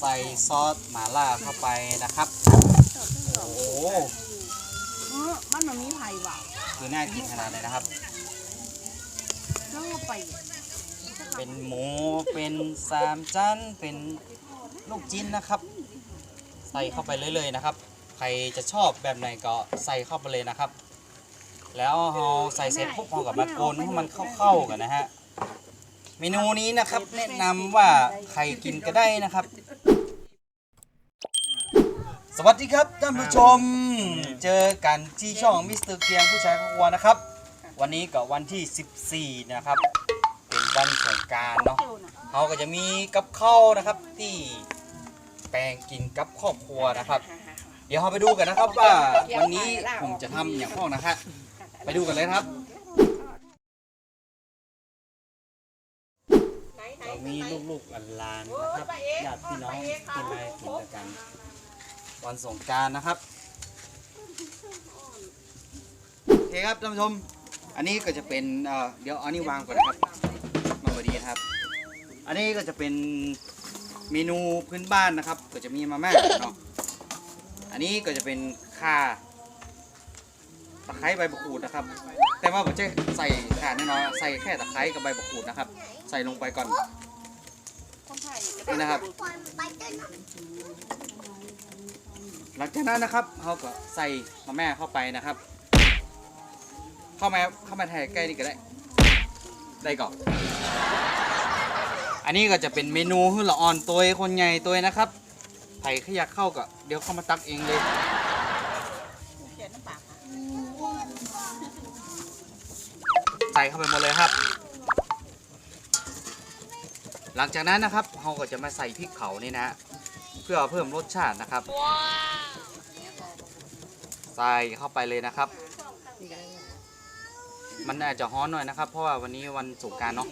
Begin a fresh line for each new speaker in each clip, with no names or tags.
ใส่ซอสหม่าล่าเข้าไปนะครับ โอ้โห
เออมันมันมีไผ่ว่ะ
คือน่ากินขนาดเลยนะครับ
แล้วก็ไป
เป็นหมู เป็นสามชั้นเป็นลูกจิ้นนะครับ ใส่เข้าไปเรื่อยๆนะครับ ใครจะชอบแบบไหนก็ใส่เข้าไปเลยนะครับ แล้วเราใส่เสร็จปุ๊บเรากับมาโกนให้มันเข้าๆกันนะฮะ เมนูนี้นะครับ แนะนำว่าใครกินก็ได้นะครับ สวัสดีครับท่านผู้ชม เจอกันที่ช่องมิสเตอร์เกียงผู้ชายครอบครัวนะครับ วันนี้ก็วันที่ 14 นะครับ เป็นวันสงกรารเนาะเขาก็จะมีกับข้าวนะครับที่แปลงกินกับครอบครัวนะครับ เดี๋ยวเราไปดูกันนะครับว่าวันนี้ผมจะทำอย่างพ้อนะครับ ไปดูกันเลยครับ มีลูกๆหลานๆนะครับญาติพี่น้องที่มากินด้วยกันวันสงกรารนะครับโอเคครับท่านผู้ชม อันนี้ก็จะเป็นเอ่อเดี๋ยวเอานี่วางก่อนนะครับมาพอดีนะครับ อันนี้ก็จะเป็นเมนูพื้นบ้านนะครับ ก็จะมีมาม่าเนาะอันนี้ก็จะเป็นข่าตะไคร้ใบมะกรูดนะครับ แต่ว่าผมจะใส่ข่าแน่นอนใส่แค่ตะไคร้กับใบมะกรูดนะครับ ใส่ลงไปก่อน
ค นี่
นะครับ หลังจากนั้นนะครับเขาก็ใส่มาม่เข้าไปนะครับ เข้ามาเข้ามาแทนใกล้นี่ก็ได้ ได้ก่อนอันนี้ก็จะเป็นเมนูหื้อละอ่อนตัวคนใหญ่ตัวนะครับไผ่ขยักเข้าก็เดี๋ยวเข้ามาตักเองเลยใส่เข้าไปหมดเลยครับ หลังจากนั้นนะครับเราก็จะมาใส่พริกเผานี่นะ เพื่อเพิ่มรสชาตินะครับ ใส่เข้าไปเลยนะครับ มันอาจจะฮ้อนหน่อยนะครับ เพราะว่าวันนี้วันสงกรารเนาะ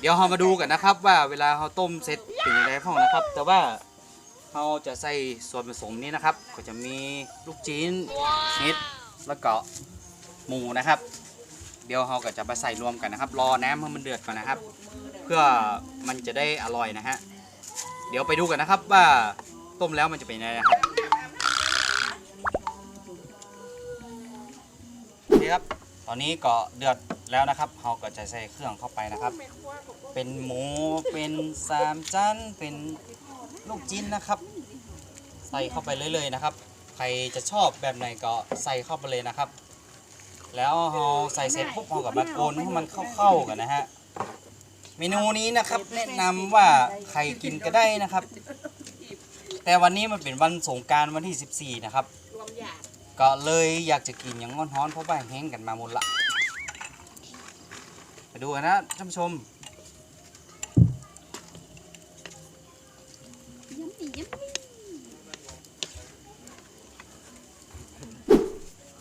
เดี๋ยวเรามาดูกันนะครับ ว่าเวลาเราต้มเสร็จเป็นยังไงพ่องนะครับ แต่ว่าเราจะใส่ส่วนผสมนี้นะครับ ก็จะมีลูกจีนเห็ดแล้วก็ หมูนะครับ เดี๋ยวเราก็จะไปใส่รวมกันนะครับ รอน้ำให้มันเดือดก่อนนะครับ เพื่อมันจะได้อร่อยนะฮะเดี๋ยวไปดูกันนะครับว่าต้มแล้วมันจะเป็นยังไงนะครับนี่ครับ ตอนนี้ก็เดือดแล้วนะครับเราก็จะใส่เครื่องเข้าไปนะครับ เป็นหมูเป็นสามชั้นเป็นลูกจิ้นนะครับ ใส่เข้าไปเรื่อยๆนะครับ ใครจะชอบแบบไหนก็ใส่เข้าไปเลยนะครับ แล้วเราใส่เสร็จปุ๊บเรากับมาโกนให้มันเข้าๆกันนะฮะ เมนูนี้นะครับ แนะนำว่าใครกินก็ได้นะครับ แต่วันนี้มันเป็นวันสงกรารวันที่ 14 นะครับ
รวมหยาด
ก็เลยอยากจะกินอย่างงอนฮ้อนเพราะว่าแห้งกันมาหมดละไปดูกันนะท่านผู้ชม
ปี้ยัมปี้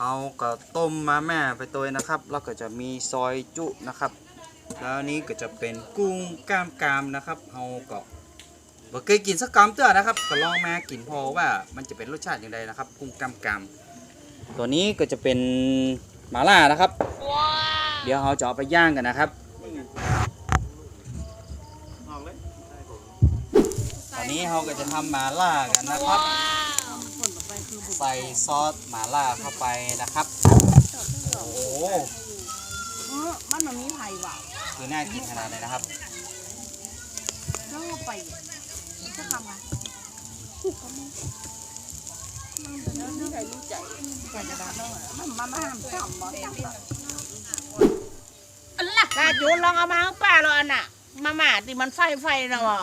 เอาก็ต้มมาแม่ไปตัวนะครับ แล้วก็จะมีซอยจุนะครับ แล้วนี้ก็จะเป็นกุ้งกล้ามกามนะครับเอาก็บ่เคยกินสักกำเตื้อนะครับก็ลองมากินพอว่ามันจะเป็นรสชาติอย่างไรนะครับ กุ้งกล้ามกามตัวนี้ก็จะเป็นหมาล่านะครับ เดี๋ยวเราจะเอาไปย่างกันนะครับตอนนี้เราก็จะทำหมาล่ากันนะครับ
ไปคือบุก
ใส่ซอสหมาล่าเข้าไปนะครับ โอ้โห
เออมันมันมีไผ่ว่ะ
คือน่ากินขนาดเลยนะครับ
แล้วก็ไปจะทำไงมันเป็นเรื่องใครรู้ใจใครจะบ้าเนาะมันมามาห้ามทำบ่ได้อันละถ้าจูนลองเอามาให้ป้าเราอันน่ะ มาหมาที่มันไฟไฟนะวะ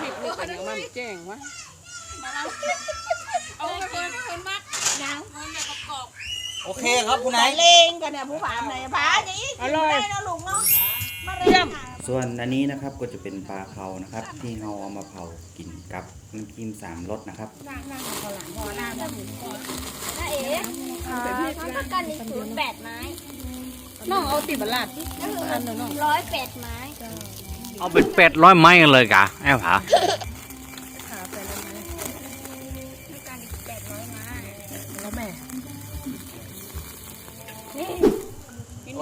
ผิดนี่กันยังมันแจ้งวะ
เอาไปเพิ่นเพิ่นมัก
ยัง
เพิ่นเนี่ยกรอบ
โอเคครับคุณ
ไหน
นาย
เลงกันเนี่ยผู้ผามไหนผาอย่างนี้กินได้เนาะลุงเนาะมาเรียม
ส่วนอันนี้นะครับก็จะเป็นปลาเผานะครับ ที่เราเอามาเผากินกับน้ำจิ้มสามรสนะครับ
นั่งนั่งพอหลังพอหน้าพอหมุนพอ
น้าเอ๋ทำประกันในศูนย์แปดไม้
น้องเอาติบลาดที่อันนึงน้อง
ร้อยแปดไม้
เอาเป็นเป็ดร้อยไม้กันเลยกะแอบผา
ขา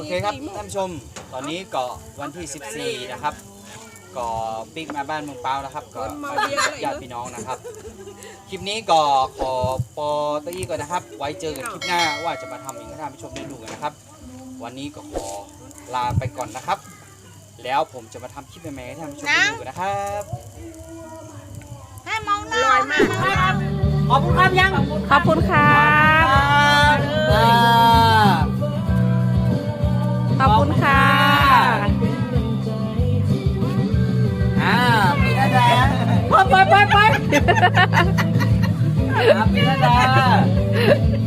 อยไม้
แล้วแม่
โออเคครับท่านผู้ชม ตอนนี้ก็วันที่ 14 นะครับก็ปิ๊กมาบ้านเมืองเปาแล้วครับก็มาเยี่ยมญาติพี่น้องนะครับ คลิปนี้ก็ขอปอตะอี้ก่อนนะครับ ไว้เจอกันคลิปหน้าว่าจะมาทำอย่างไรให้ท่านผู้ชมได้ดูกันนะครับ วันนี้ก็ขอลาไปก่อนนะครับ แล้วผมจะมาทำคลิปใหม่ๆให้ท่านผู้ชมได้ดูกันนะครับ
ให้เมาหน้าลอยมาก
ขอบคุณครับยัง
ขอบคุณครับ
ไปพี่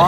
ก็